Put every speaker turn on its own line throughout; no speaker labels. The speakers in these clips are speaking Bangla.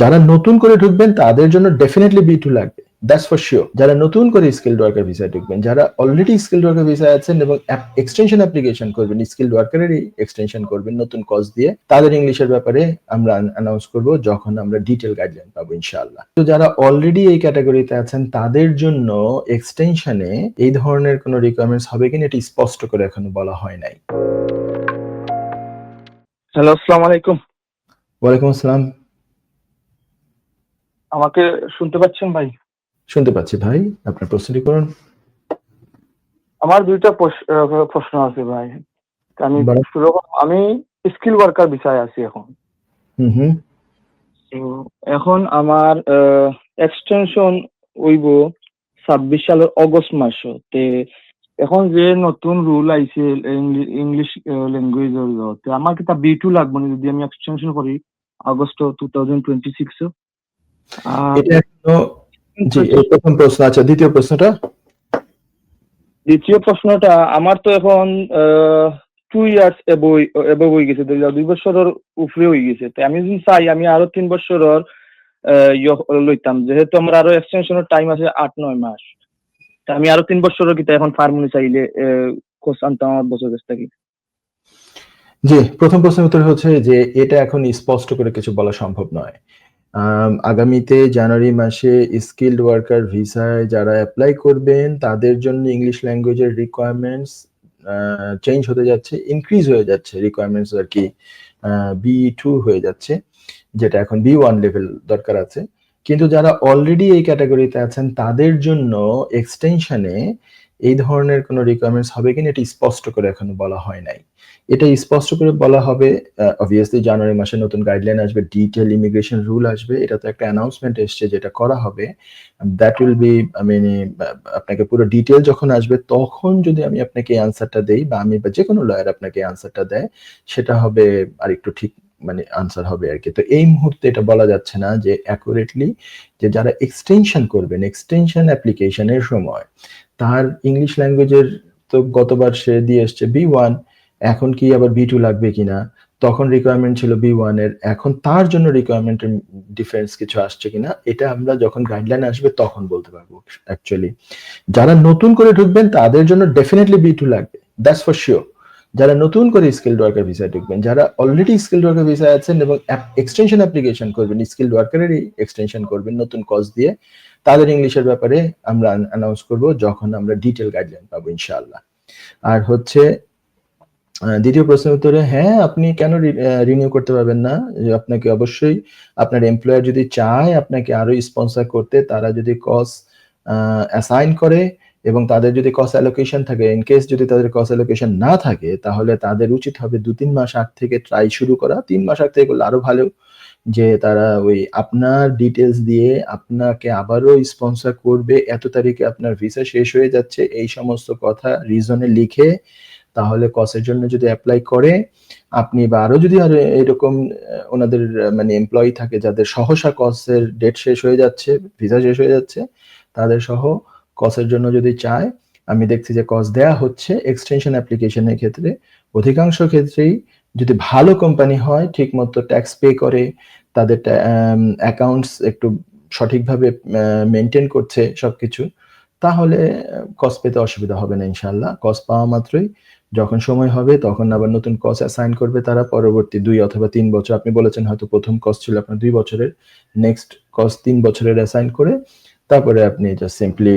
যারা নতুন করে ঢুকবেন তাদের জন্য ডেফিনেটলি বি টু লাগবে। দ্যাটস ফর শিওর যারা নতুন করে স্কিল্ড ওয়ার্কার ভিসায় ঢুকবেন যারা অলরেডি স্কিল্ড ওয়ার্কার ভিসায় আছেন এবং এক্সটেনশন অ্যাপ্লিকেশন করবেন স্কিল্ড ওয়ার্কারেরই এক্সটেনশন করবেন নতুন কজ দিয়ে তাদের ইংলিশের ব্যাপারে আমরা অ্যানাউন্স করব যখন আমরা ডিটেল গাইডলাইন পাবো ইনশাআল্লাহ। তো যারা অলরেডি এই ক্যাটাগরিতে আছেন তাদের জন্য এক্সটেনশনে এই ধরনের কোনো রিকোয়ারমেন্টস হবে কিনা এটি স্পষ্ট করে এখনও বলা হয় নাই।
হ্যালো আসসালামু আলাইকুম।
ওয়ালাইকুম আসসালাম।
আমাকে শুনতে পাচ্ছেন ভাই?
শুনতে পাচ্ছি ভাই আপনার প্রশ্নটি করুন।
আমার দুইটা প্রশ্ন আছে ভাই। আমি শুরু আমি স্কিল ওয়ার্কার বিষয়ে আছি এখন। এখন আমার এক্সটেনশন হইব ছাব্বিশ সালের অগস্ট মাস। তে এখন যে নতুন রুল আইছে ইংলিশ ল্যাঙ্গুয়েজের তো আমার কি তা বি টু লাগবে যদি আমি এক্সটেনশন করি? August two thousand twenty six
এটা জি এই প্রথম প্রশ্ন আচ্ছা দ্বিতীয় প্রশ্নটা?
দ্বিতীয় প্রশ্নটা আমার তো এখন টু ইয়ার্স এবো হয়ে গেছে দুই দুই বছরের উপরে হয়ে গেছে। তো আমি যদি চাই আমি আরও তিন বছরের আহ, ইয়ে লইতাম। যেহেতু আমার আরও এক্সটেনশনের টাইম আছে আট নয় মাস। তা আমি আরও তিন বছরের কিতা এখন ফার্মুনি চাইলে কোর্স আনতাম আমার বছর কাছ থেকে
জি প্রথম প্রশ্নের উত্তর হচ্ছে যে এটা এখন স্পষ্ট করে কিছু বলা সম্ভব নয়। আগামীতে জানুয়ারি মাসে স্কিল্ড ওয়ার্কার ভিসায় যারা অ্যাপ্লাই করবেন, তাদের জন্য ইংলিশ ল্যাঙ্গুয়েজের রিকোয়ারমেন্টস চেঞ্জ হতে যাচ্ছে ইনক্রিজ হয়ে যাচ্ছে রিকোয়ারমেন্টস আর কি বি টু হয়ে যাচ্ছে, যেটা এখন বি ওয়ান লেভেল দরকার আছে। কিন্তু যারা অলরেডি এই ক্যাটাগরিতে আছেন, তাদের জন্য এক্সটেনশনে এই ধরনের কোনো রিকোয়ারমেন্টস হবে কিনা এটি স্পষ্ট করে এখনও বলা হয় নাই। এটা স্পষ্ট করে বলা হবে অবভিয়াসলি জানুয়ারি মাসে নতুন গাইডলাইন আসবে ডিটেল ইমিগ্রেশন রুল আসবে, এটা তো একটা অ্যানাউন্সমেন্ট এসছে যেটা করা হবে। দ্যাট উইল বি মানে আপনাকে পুরো ডিটেল যখন আসবে, তখন যদি আমি আপনাকে অ্যান্সারটা দেই বা আমি বা যে কোনো লয়ার আপনাকে অ্যান্সারটা দেয়, সেটা হবে আর একটু ঠিক মানে আনসার হবে আর কি। তো এই মুহূর্তে এটা বলা যাচ্ছে না যে অ্যাকুরেটলি যে যারা এক্সটেনশন করবেন এক্সটেনশন অ্যাপ্লিকেশনের সময় তার ইংলিশ ল্যাঙ্গুয়েজের তো গতবার সে দিয়ে এসছে বি ওয়ান এখন কি আবার বি টু লাগবে কিনা? তখন রিকোয়ারমেন্ট ছিল বি ওয়ানের, এখন তার জন্য রিকোয়ারমেন্টের ডিফারেন্স কিছু আসছে কিনা? এটা আমরা যখন গাইডলাইন আসবে তখন বলতে পারব অ্যাকচুয়ালি যারা নতুন করে ঢুকবেন তাদের জন্য ডেফিনেটলি বি টু লাগবে দ্যাটস ফর শিওর যারা নতুন করে স্কিল্ড ওয়ার্কার ভিসায় ঢুকবেন, যারা অলরেডি স্কিল্ড ওয়ার্কার ভিসায় আছেন এবং এক্সটেনশন অ্যাপ্লিকেশন করবেন স্কিল্ড ওয়ার্কারেরই এক্সটেনশন করবেন নতুন কজ দিয়ে, তাদের ইংলিশের ব্যাপারে আমরা অ্যানাউন্স করব যখন আমরা ডিটেল গাইডলাইন পাবো, ইনশাআল্লাহ। আর হচ্ছে দ্বিতীয় প্রশ্নের উত্তরে হ্যাঁ আপনি কেন রিনিউ করতে পারবেন না? আপনাকে অবশ্যই আপনার এমপ্লয়ার যদি চায় আপনাকে আরও স্পন্সর করতে, তারা যদি কস অ্যাসাইন করে এবং তাদের যদি কস অ্যালোকেশন থাকে ইন কেস যদি তাদের কস অ্যালোকেশন না থাকে, তাহলে তাদের উচিত হবে দু তিন মাস আগ থেকে ট্রাই শুরু করা। তিন মাস আগ থেকে করলে আরও ভালো যে তারা ওই আপনার ডিটেলস দিয়ে আপনাকে আবারও স্পন্সর করবে। এত তারিখে আপনার ভিসা শেষ হয়ে যাচ্ছে, এই সমস্ত কথা রিজনে লিখে তাহলে কসের জন্য যদি অ্যাপ্লাই করে, আপনি বা আরও যদি আরও এরকম ওনাদের মানে এমপ্লয়ি থাকে যাদের সহসা কসের ডেট শেষ হয়ে যাচ্ছে ভিসা শেষ হয়ে যাচ্ছে, তাদের সহ কসের জন্য যদি চায়, আমি দেখছি যে কস দেয়া হচ্ছে এক্সটেনশন অ্যাপ্লিকেশনের ক্ষেত্রে। অধিকাংশ ক্ষেত্রেই যদি ভালো কোম্পানি হয় ঠিক মতো ট্যাক্স পে করে, তাদের অ্যাকাউন্টস একটু সঠিকভাবে মেনটেন করছে সব কিছু তাহলে কস পেতে অসুবিধা হবে না ইনশাল্লাহ কস পাওয়া মাত্রই। যখন সময় হবে, তখন আবার নতুন কস অ্যাসাইন করবে তারা পরবর্তী দুই অথবা তিন বছর। আপনি বলেছেন হয়তো প্রথম কস ছিল আপনার দুই বছরের নেক্সট কস তিন বছরের অ্যাসাইন করে, তারপরে আপনি জাস্ট সিম্পলি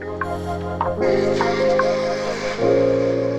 Thank you.